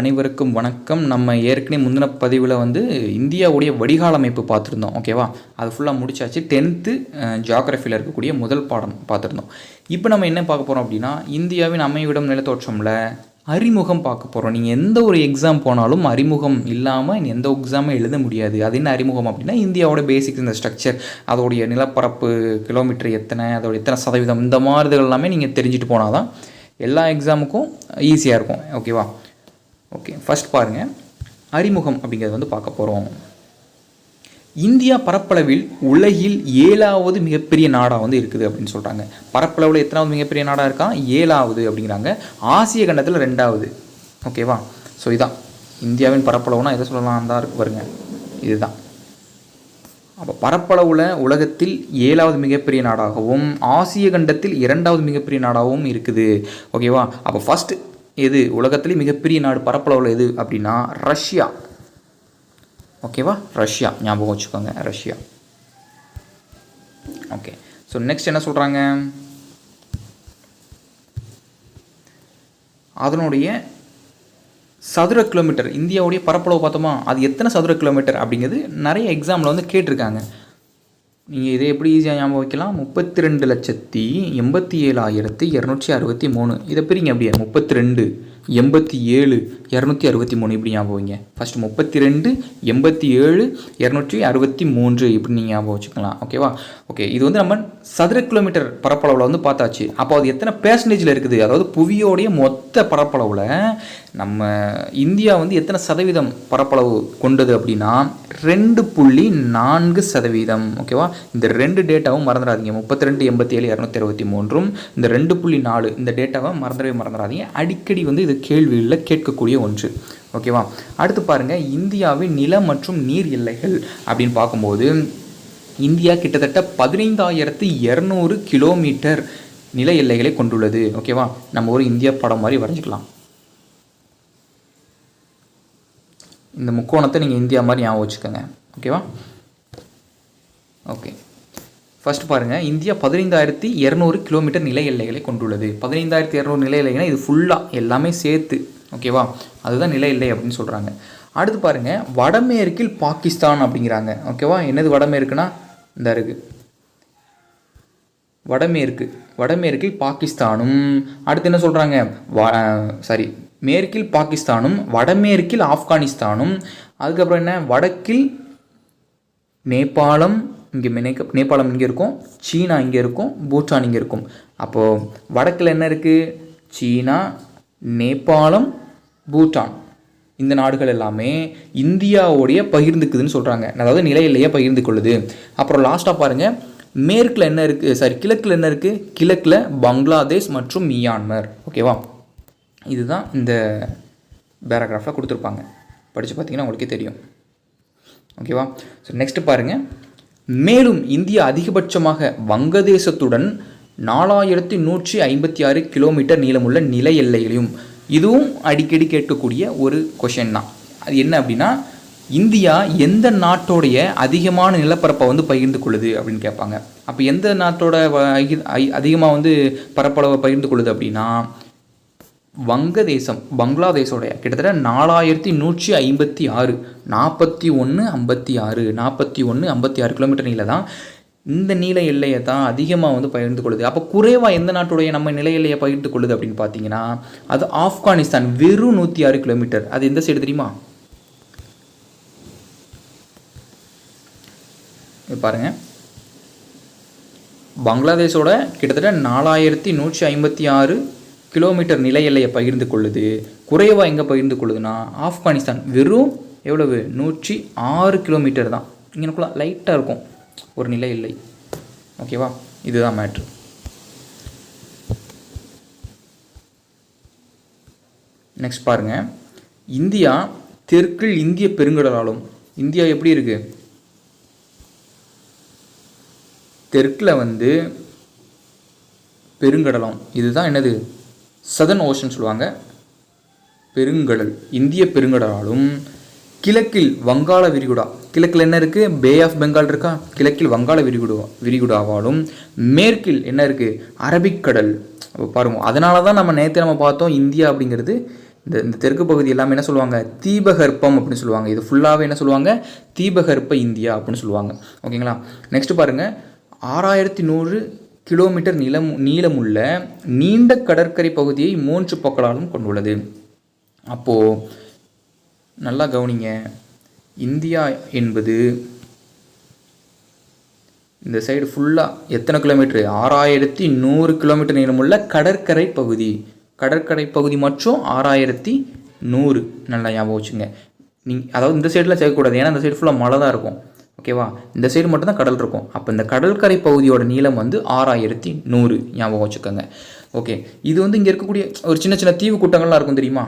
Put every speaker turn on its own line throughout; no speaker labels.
அனைவருக்கும் வணக்கம். நம்ம ஏற்கனவே முந்தின பதிவில் வந்து இந்தியாவுடைய வடிகால் அமைப்பு பார்த்துருந்தோம். ஓகேவா அது ஃபுல்லாக முடிச்சாச்சு. டென்த்து ஜியாகிரஃபியில் இருக்கக்கூடிய முதல் பாடம் பார்த்துருந்தோம். இப்போ நம்ம என்ன பார்க்க போகிறோம் அப்படின்னா இந்தியாவின் அமைவிடம் நிலத்தோற்றமில் அறிமுகம் பார்க்க போகிறோம் நீங்கள் எந்த ஒரு எக்ஸாம் போனாலும் அறிமுகம் இல்லாமல் எந்த எக்ஸாமும் எழுத முடியாது. அது என்ன அறிமுகம் அப்படின்னா இந்தியாவோட பேசிக்ஸ் இந்த ஸ்ட்ரக்சர் அதோடைய நிலப்பரப்பு கிலோமீட்டர் எத்தனை அதோட எத்தனை சதவீதம் இந்த மாதிரி எல்லாமே நீங்கள் தெரிஞ்சுட்டு போனால் தான் எல்லா எக்ஸாமுக்கும் ஈஸியாக இருக்கும். ஓகேவா ஓகே ஃபர்ஸ்ட் பாருங்கள் அறிமுகம் அப்படிங்கிறது வந்து பார்க்க போகிறோம் இந்தியா பரப்பளவில் உலகில் ஏழாவது மிகப்பெரிய நாடாக வந்து இருக்குது அப்படின்னு சொல்கிறாங்க பரப்பளவில் எத்தனாவது மிகப்பெரிய நாடாக இருக்கா? ஏழாவது அப்படிங்கிறாங்க. ஆசிய கண்டத்தில் ரெண்டாவது. ஓகேவா ஸோ இதான். இந்தியாவின் பரப்பளவுனா எதை சொல்லலாம்? தான் வருங்க இதுதான். அப்போ பரப்பளவில் உலகத்தில் ஏழாவது மிகப்பெரிய நாடாகவும் ஆசிய கண்டத்தில் இரண்டாவது மிகப்பெரிய நாடாகவும் இருக்குது. ஓகேவா அப்போ ஃபஸ்ட்டு எது? உலகத்திலே மிகப்பெரிய நாடு பரப்பளவில் எது அப்படின்னா ரஷ்யா. ஓகேவா ரஷ்யா. ஞாபகம் வச்சுக்கோங்க ரஷ்யா. ஓகே ஸோ நெக்ஸ்ட் என்ன சொல்கிறாங்க அதனுடைய சதுர கிலோமீட்டர் இந்தியாவுடைய பரப்பளவு பார்த்தோமா? அது எத்தனை சதுர கிலோமீட்டர் அப்படிங்கிறது நிறைய எக்ஸாமில் வந்து கேட்டிருக்காங்க. நீங்கள் இதை எப்படி ஈஸியாக ஞாபகம் வைக்கலாம்? முப்பத்தி ரெண்டு லட்சத்தி எண்பத்தி ஏழாயிரத்தி இரநூற்றி அறுபத்தி மூணு. இதை பிரிங்க அப்படியே. முப்பத்தி ரெண்டு எண்பத்தி ஏழு இரநூத்தி அறுபத்தி மூணு. இப்படி ஞாபகம் வைங்க. ஃபஸ்ட்டு முப்பத்தி ரெண்டு எண்பத்தி ஏழு இரநூற்றி அறுபத்தி மூன்று. இப்படி நீங்கள் ஞாபகம் வச்சுக்கலாம். ஓகேவா ஓகே இது வந்து நம்ம சதுர கிலோமீட்டர் பரப்பளவில் வந்து பார்த்தாச்சு. அப்போ அது எத்தனை பேர்சன்டேஜில் இருக்குது? அதாவது புவியோடைய மொத்த பரப்பளவில் நம்ம இந்தியா வந்து எத்தனை சதவீதம் பரப்பளவு கொண்டது அப்படின்னா ரெண்டு புள்ளி நான்கு சதவீதம் ஓகேவா இந்த ரெண்டு டேட்டாவும் மறந்துடாதீங்க. முப்பத்தி ரெண்டு எண்பத்தி ஏழு இரநூத்தி அறுபத்தி மூன்றும் இந்த ரெண்டு புள்ளி நாலு இந்த டேட்டாவை மறந்துடவே மறந்துடாதீங்க. அடிக்கடி வந்து இது கேள்விகளில் கேட்கக்கூடிய ஒன்று ஓகேவா அடுத்து பாருங்கள் இந்தியாவின் நில மற்றும் நீர் எல்லைகள் அப்படின்னு பார்க்கும்போது இந்தியா கிட்டத்தட்ட பதினைந்தாயிரத்து இரநூறு கிலோமீட்டர் நில எல்லைகளை கொண்டுள்ளது ஓகேவா நம்ம ஒரு இந்தியா படம் மாதிரி வரைஞ்சிக்கலாம். இந்த முக்கோணத்தை நீங்கள் இந்தியா மாதிரி ஞாபகம் வச்சுக்கோங்க. ஓகேவா ஓகே ஃபர்ஸ்ட் பாருங்கள் இந்தியா பதினைந்தாயிரத்தி இரநூறு கிலோமீட்டர் நில எல்லைகளை கொண்டுள்ளது. பதினைந்தாயிரத்தி இரநூறு நில எல்லைகள்னா இது ஃபுல்லாக எல்லாமே சேர்த்து ஓகேவா அதுதான் நில எல்லை அப்படின்னு சொல்கிறாங்க அடுத்து பாருங்கள் வடமேற்கில் பாகிஸ்தான் அப்படிங்கிறாங்க. ஓகேவா என்னது வடமேற்குனா? இந்த இருக்குது வடமேற்கு வடமேற்கில் பாகிஸ்தானும். அடுத்து என்ன சொல்கிறாங்க வ சாரி மேற்கில் பாகிஸ்தானும் வடமேற்கில் ஆப்கானிஸ்தானும் அதுக்கப்புறம் என்ன? வடக்கில் நேபாளம் இங்கே நேக்க நேபாளம் இங்கே இருக்கும் சீனா இங்கே இருக்கும் பூட்டான் இங்கே இருக்கும். அப்போது வடக்கில் என்ன இருக்குது சீனா நேபாளம் பூட்டான். இந்த நாடுகள் எல்லாமே இந்தியாவுடைய பகிர்ந்துக்குதுன்னு சொல்கிறாங்க அதாவது நிலையிலேயே பகிர்ந்து கொள்ளுது அப்புறம் லாஸ்ட்டாக பாருங்கள் மேற்கில் என்ன இருக்குது சாரி கிழக்கில் என்ன இருக்குது கிழக்கில் பங்களாதேஷ் மற்றும் மியான்மர். ஓகேவா இதுதான் இந்த பேராகிராஃபில் கொடுத்துருப்பாங்க. படித்து பார்த்தீங்கன்னா உங்களுக்கே தெரியும். ஓகேவா ஸோ நெக்ஸ்ட் பாருங்கள் மேலும் இந்தியா அதிகபட்சமாக வங்கதேசத்துடன் நாலாயிரத்தி நூற்றி ஐம்பத்தி ஆறு கிலோமீட்டர் நீளமுள்ள நில எல்லைகளையும் இதுவும் அடிக்கடி கேட்கக்கூடிய ஒரு கொஷின் தான். அது என்ன அப்படின்னா இந்தியா எந்த நாட்டோடைய அதிகமான நிலப்பரப்பை வந்து பகிர்ந்து கொள்ளுது அப்படின்னு கேட்பாங்க. அப்போ எந்த நாட்டோட அதிகமாக வந்து பரப்பளவை பகிர்ந்து கொள்ளுது அப்படின்னா வங்கதேசம் பங்களாதேஷோடைய கிட்டத்தட்ட நாலாயிரத்தி நூற்றி ஐம்பத்தி ஆறு நாற்பத்தி ஒன்று ஐம்பத்தி ஆறு நாற்பத்தி ஒன்று ஐம்பத்தி ஆறு கிலோமீட்டர் நீளம் தான். இந்த நீல எல்லையை தான் அதிகமாக வந்து பகிர்ந்து கொள்ளுது. அப்போ குறைவாக எந்த நாட்டுடைய நம்ம நில எல்லையை பகிர்ந்து கொள்ளுது அப்படின்னு பார்த்தீங்கன்னா அது ஆப்கானிஸ்தான் வெறும் நூற்றி ஆறு கிலோமீட்டர். அது எந்த சைடு தெரியுமா? பாருங்க. பங்களாதேஷோட கிட்டத்தட்ட நாலாயிரத்தி நூற்றி ஐம்பத்தி ஆறு கிலோமீட்டர் நில எல்லையை பகிர்ந்து கொள்ளுது. குறைவாக எங்கே பகிர்ந்து கொள்ளுதுன்னா ஆப்கானிஸ்தான் வெறும் எவ்வளவு? நூற்றி ஆறு கிலோமீட்டர் தான். இங்கனக்குள்ள லைட்டாக இருக்கும். ஒரு நிலை இல்லை ஓகேவா இதுதான் மேட்ரு நெக்ஸ்ட் பாருங்கள் இந்தியா தெற்கில் இந்திய பெருங்கடலாலும் இந்தியா எப்படி இருக்குது தெற்கில் வந்து பெருங்கடலம். இதுதான் என்னது? சதன் ஓஷன் சொல்லுவாங்க. பெருங்கடல் இந்திய பெருங்கடலாலும் கிழக்கில் வங்காள விரிகுடா. கிழக்கில் என்ன இருக்குது பே ஆஃப் பெங்கால் இருக்கா? கிழக்கில் வங்காள விரிகுடா விரிகுடாவாலும் மேற்கில் என்ன இருக்குது அரபிக்கடல் அப்போ பாருங்க அதனால தான் நம்ம நேற்று நம்ம பார்த்தோம் இந்தியா அப்படிங்கிறது. இந்த இந்த தெற்கு பகுதி எல்லாமே என்ன சொல்லுவாங்க? தீபகற்பம் அப்படின்னு சொல்லுவாங்க. இது ஃபுல்லாகவே என்ன சொல்லுவாங்க? தீபகற்ப இந்தியா அப்படின்னு சொல்லுவாங்க. ஓகேங்களா? நெக்ஸ்ட் பாருங்கள் ஆறாயிரத்தி நூறு கிலோமீட்டர் நிலம் நீளமுள்ள நீண்ட கடற்கரை பகுதியை மூன்று பக்கலாலும் கொண்டுள்ளது. அப்போது நல்லா கவனிங்க. இந்தியா என்பது இந்த சைடு ஃபுல்லாக எத்தனை கிலோமீட்டர்? ஆறாயிரத்தி நூறு கிலோமீட்டர் நீளமுள்ள கடற்கரை பகுதி. கடற்கரை பகுதி மற்றும் ஆறாயிரத்தி நூறு. நல்லா ஞாபகம் வச்சுங்க. நீங்கள் அதாவது இந்த சைடில் சேர்க்கக்கூடாது. ஏன்னா இந்த சைடு ஃபுல்லாக மழை தான் இருக்கும். ஓகேவா? இந்த சைடு மட்டும்தான் கடல் இருக்கும். அப்போ இந்த கடற்கரை பகுதியோட நீளம் வந்து ஆறாயிரத்தி நூறு. ஞாபகம் வச்சுக்கோங்க. ஓகே. இது வந்து இங்கே இருக்கக்கூடிய ஒரு சின்ன சின்ன தீவு கூட்டங்கள்லாம் இருக்கும் தெரியுமா?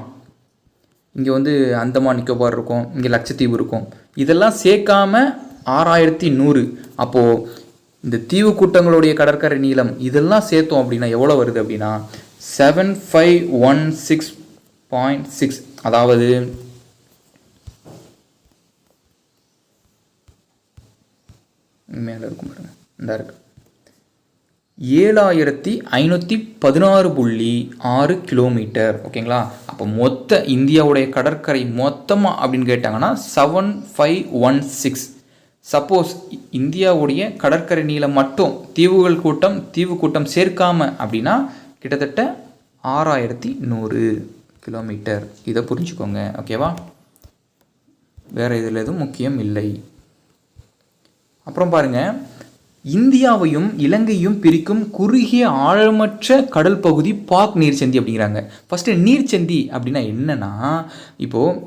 இங்கே வந்து அந்தமான் நிக்கோபார் இருக்கும். இங்கே லட்சத்தீவு இருக்கும். இதெல்லாம் சேர்க்காம ஆறாயிரத்தி நூறு. அப்போது இந்த தீவு கூட்டங்களுடைய கடற்கரை நீளம் இதெல்லாம் சேர்த்தோம் அப்படின்னா எவ்வளோ வருது அப்படின்னா? Seven five one six point six அதாவது மேலே இருக்கும் பாருங்க. இந்த இருக்கு. ஏழாயிரத்தி ஐநூற்றி பதினாறு புள்ளி ஆறு கிலோமீட்டர். ஓகேங்களா? அப்போ மொத்த இந்தியாவுடைய கடற்கரை மொத்தமாக அப்படின்னு கேட்டாங்கன்னா seven five one six suppose இந்தியாவுடைய கடற்கரை நீளம் மட்டும் தீவுகள் கூட்டம் தீவு கூட்டம் சேர்க்காம அப்படின்னா கிட்டத்தட்ட ஆறாயிரத்தி நூறு கிலோமீட்டர். இதை புரிஞ்சுக்கோங்க. ஓகேவா? வேறு இதில் எதுவும் முக்கியம் இல்லை. அப்புறம் பாருங்க. இந்தியாவையும் இலங்கையும் பிரிக்கும் குறுகிய ஆழமற்ற கடல் பகுதி பாக் நீர்ச்சந்தி அப்படிங்கிறாங்க. ஃபஸ்ட்டு நீர்ச்சந்தி அப்படின்னா என்னன்னா இப்போது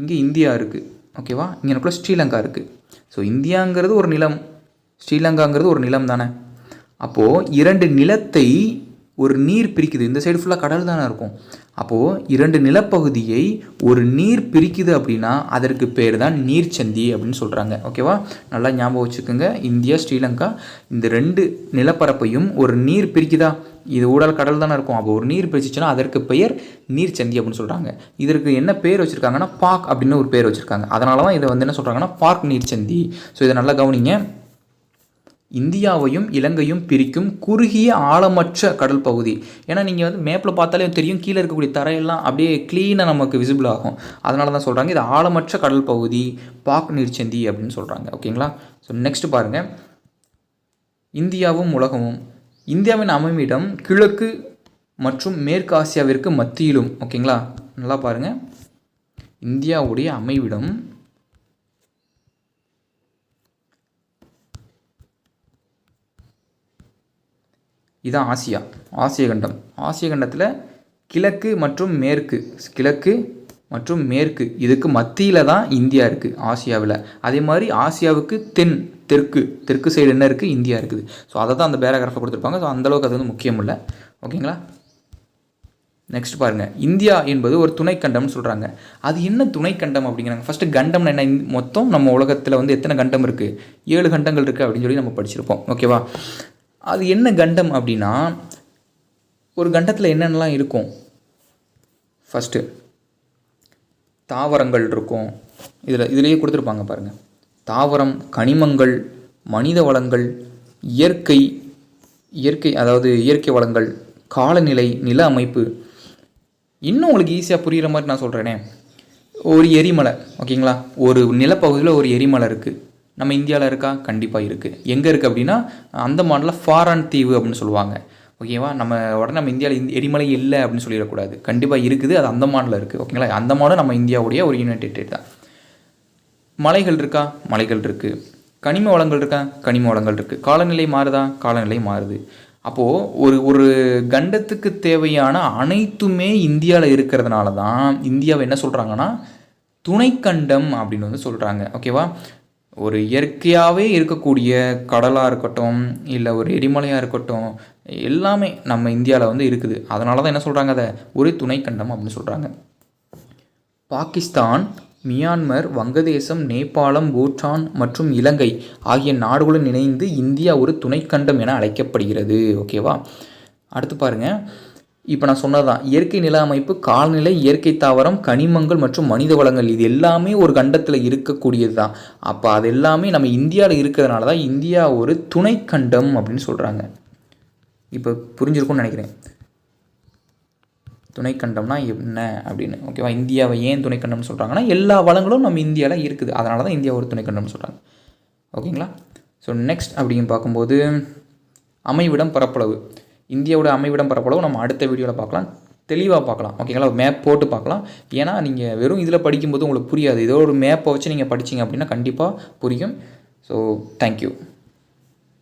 இங்கே இந்தியா இருக்குது ஓகேவா இங்கே ஸ்ரீலங்கா இருக்குது ஸோ இந்தியாங்கிறது ஒரு நிலம். ஸ்ரீலங்காங்கிறது ஒரு நிலம் தானே? அப்போது இரண்டு நிலத்தை ஒரு நீர் பிரிக்குது. இந்த சைடு ஃபுல்லாக கடல் தானே இருக்கும். அப்போது இரண்டு நிலப்பகுதியை ஒரு நீர் பிரிக்குது அப்படின்னா அதற்கு பேர் தான் நீர்ச்சந்தி அப்படின்னு சொல்கிறாங்க ஓகேவா நல்லா ஞாபகம் வச்சுக்கோங்க. இந்தியா ஸ்ரீலங்கா இந்த ரெண்டு நிலப்பரப்பையும் ஒரு நீர் பிரிக்குதா? இது ஊடால் கடல் தானே இருக்கும். அப்போ ஒரு நீர் பிரிச்சிச்சுன்னா அதற்கு பெயர் நீர்ச்சந்தி அப்படின்னு சொல்கிறாங்க இதற்கு என்ன பேர் வச்சுருக்காங்கன்னா பார்க் அப்படின்னு ஒரு பேர் வச்சுருக்காங்க. அதனால தான் இதை வந்து என்ன சொல்கிறாங்கன்னா பார்க் நீர்ச்சந்தி. ஸோ இதை நல்லா கவனிங்க. இந்தியாவையும் இலங்கையும் பிரிக்கும் குறுகிய ஆழமற்ற கடல் பகுதி. ஏன்னா நீங்கள் வந்து மேப்பில் பார்த்தாலே தெரியும் கீழே இருக்கக்கூடிய தரையெல்லாம் அப்படியே க்ளீனாக நமக்கு விசிபிள் ஆகும். அதனால தான் சொல்கிறாங்க இது ஆழமற்ற கடல் பகுதி பாக் நீர்ச்சந்தி அப்படின்னு சொல்கிறாங்க ஓகேங்களா? ஸோ நெக்ஸ்ட் பாருங்கள் இந்தியாவும் உலகமும். இந்தியாவின் அமைவிடம் கிழக்கு மற்றும் மேற்கு ஆசியாவிற்கு மத்தியிலும். ஓகேங்களா? நல்லா பாருங்கள் இந்தியாவுடைய அமைவிடம் இதுதான் ஆசியா ஆசிய கண்டம் ஆசிய கண்டத்தில் கிழக்கு மற்றும் மேற்கு கிழக்கு மற்றும் மேற்கு. இதுக்கு மத்தியில் தான் இந்தியா இருக்குது ஆசியாவில். அதே மாதிரி ஆசியாவுக்கு தென் தெற்கு தெற்கு சைடு என்ன இருக்குது இந்தியா இருக்குது. ஸோ அதை தான் அந்த பேராகிராஃபை கொடுத்துருப்பாங்க. ஸோ அந்தளவுக்கு அது வந்து முக்கியம் இல்லை. ஓகேங்களா? நெக்ஸ்ட் பாருங்கள் இந்தியா என்பது ஒரு துணைக்கண்டம்னு சொல்கிறாங்க அது என்ன துணைக்கண்டம் அப்படிங்கிறாங்க? ஃபஸ்ட்டு கண்டம்னு என்ன? மொத்தம் நம்ம உலகத்தில் வந்து எத்தனை கண்டம் இருக்குது ஏழு கண்டங்கள் இருக்குது அப்படின்னு சொல்லி நம்ம படிச்சிருப்போம். ஓகேவா? அது என்ன கண்டம் அப்படின்னா ஒரு கண்டத்தில் என்னென்னலாம் இருக்கும்? ஃபஸ்ட்டு தாவரங்கள் இருக்கும். இதில் இதிலேயே கொடுத்துருப்பாங்க பாருங்கள் தாவரம் கனிமங்கள் மனித வளங்கள் இயற்கை இயற்கை அதாவது இயற்கை வளங்கள் காலநிலை நில அமைப்பு. இன்னும் உங்களுக்கு ஈஸியாக புரிகிற மாதிரி நான் சொல்கிறேனே ஒரு எரிமலை ஓகேங்களா ஒரு நிலப்பகுதியில் ஒரு எரிமலை இருக்குது நம்ம இந்தியாவில் இருக்கா? கண்டிப்பாக இருக்குது எங்கே இருக்குது அப்படின்னா அந்தமானில் ஃபாரான் தீவு அப்படின்னு சொல்லுவாங்க. ஓகேவா நம்ம உடனே நம்ம இந்தியாவில் இந்த எரிமலை இல்லை அப்படின்னு சொல்லிடக்கூடாது. கண்டிப்பாக இருக்குது. அது அந்தமானில் இருக்குது ஓகேங்களா அந்தமானும் நம்ம இந்தியாவுடைய ஒரு யுனைடெட் தான். மலைகள் இருக்கா? மலைகள் இருக்குது கனிம வளங்கள் இருக்கா? கனிம வளங்கள் இருக்குது காலநிலை மாறுதா? காலநிலை மாறுது. அப்போது ஒரு ஒரு கண்டத்துக்கு தேவையான அனைத்துமே இந்தியாவில் இருக்கிறதுனால தான் இந்தியாவை என்ன சொல்கிறாங்கன்னா துணைக்கண்டம் அப்படின்னு வந்து சொல்கிறாங்க ஓகேவா ஒரு இயற்கையாகவே இருக்கக்கூடிய கடலாக இருக்கட்டும் இல்லை ஒரு எரிமலையாக இருக்கட்டும் எல்லாமே நம்ம இந்தியாவில் வந்து இருக்குது. அதனால தான் என்ன சொல்கிறாங்க அதை? ஒரு துணைக்கண்டம் அப்படின்னு சொல்கிறாங்க பாகிஸ்தான் மியான்மர் வங்கதேசம் நேபாளம் பூட்டான் மற்றும் இலங்கை ஆகிய நாடுகளுடன் இணைந்து இந்தியா ஒரு துணைக்கண்டம் என அழைக்கப்படுகிறது. ஓகேவா? அடுத்து பாருங்கள் இப்போ நான் சொன்னதான் இயற்கை நில அமைப்பு காலநிலை இயற்கை தாவரம் கனிமங்கள் மற்றும் மனித வளங்கள் இது எல்லாமே ஒரு கண்டத்தில் இருக்கக்கூடியது தான் அப்போ அது எல்லாமே நம்ம இந்தியாவில் இருக்கிறதுனால தான் இந்தியா ஒரு துணை கண்டம் அப்படின்னு சொல்கிறாங்க இப்போ புரிஞ்சிருக்கும்னு நினைக்கிறேன். துணைக்கண்டம்னா என்ன அப்படின்னு ஓகேவா இந்தியாவை ஏன் துணைக்கண்டம்னு சொல்கிறாங்கன்னா எல்லா வளங்களும் நம்ம இந்தியாவில் இருக்குது. அதனால தான் இந்தியா ஒரு துணைக்கண்டம்னு சொல்கிறாங்க ஓகேங்களா ஸோ நெக்ஸ்ட் அப்படின்னு பார்க்கும்போது அமைவிடம் பரப்பளவு. இந்தியாவோட அமைவிடம் பரப்பளவு நம்ம அடுத்த வீடியோவில் பார்க்கலாம். தெளிவாக பார்க்கலாம். ஓகேங்களா மேப் போட்டு பார்க்கலாம். ஏன்னா நீங்கள் வெறும் இதில் படிக்கும்போது உங்களுக்கு புரியாது. ஏதோ ஒரு மேப்பை வச்சு நீங்கள் படிச்சிங்க அப்படின்னா கண்டிப்பாக புரியும். So thank you